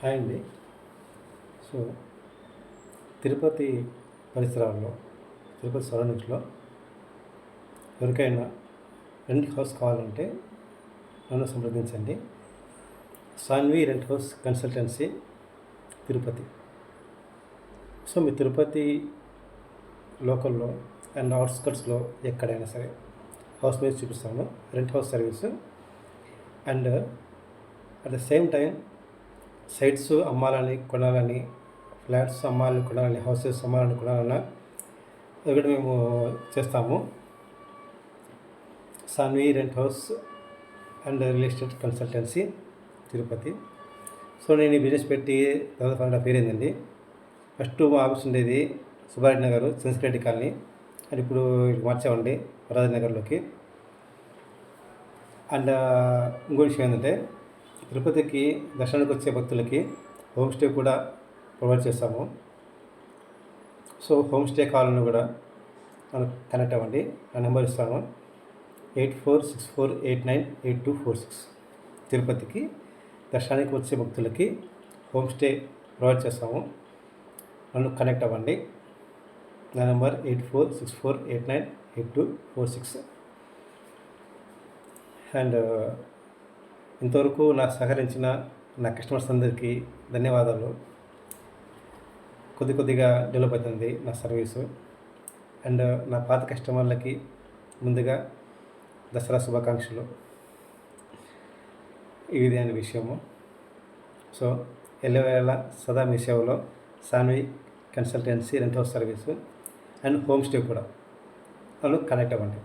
Hi అండి so Tirupati పరిసరాల్లో తిరుపతి సరౌండింగ్స్లో ఎవరికైనా రెంట్ హౌస్ కావాలంటే నన్ను సంప్రదించండి. Saanvi rent house consultancy Tirupati. So మీ తిరుపతి లోకల్లో అండ్ అవుట్స్కట్స్లో ఎక్కడైనా సరే హౌస్ మీద చూపిస్తాను rent house service. And at the same time sites అమ్మాలని కొనాలని ఫ్లాట్స్ అమ్మాలని కొనాలని హౌసెస్ అమ్మాలని కొనాలన్నా అది కూడా మేము చేస్తాము. Saanvi rent house and real estate consultancy Tirupati. So నేను ఈ బిజినెస్ పెట్టి దాదాపు నా పేరు అయిందండి ఫస్ట్ మా ఆఫీస్ ఉండేది సుబ్బారెడ్డి నగర్ సెన్సిరెడ్డి కాలనీ. అది ఇప్పుడు మార్చామండి వరాజనగర్లోకి అండ్ ఇంకో విషయం ఏంటంటే తిరుపతికి దర్శనానికి వచ్చే భక్తులకి హోమ్ స్టే కూడా ప్రొవైడ్ చేస్తాము. సో హోమ్ స్టే కావాలని కూడా మనం కనెక్ట్ అవ్వండి. నా నెంబర్ ఇస్తాను. Eight four six four eight nine eight two four six. తిరుపతికి దర్శనానికి వచ్చే భక్తులకి హోమ్ స్టే ప్రొవైడ్ చేస్తాము. నన్ను కనెక్ట్ అవ్వండి. నా number eight four six four eight nine eight two four six. And ఇంతవరకు నాకు సహకరించిన నా కస్టమర్స్ అందరికీ ధన్యవాదాలు. కొద్ది కొద్దిగా డెవలప్ అవుతుంది నా సర్వీసు. అండ్ నా పాత కస్టమర్లకి ముందుగా దసరా శుభాకాంక్షలు. ఇది అనే విషయము. సో ఎల్లవేళ సదా మీ సేవలో Saanvi consultancy rent house service. And home stay కూడా. వాళ్ళు కనెక్ట్ అవ్వండి.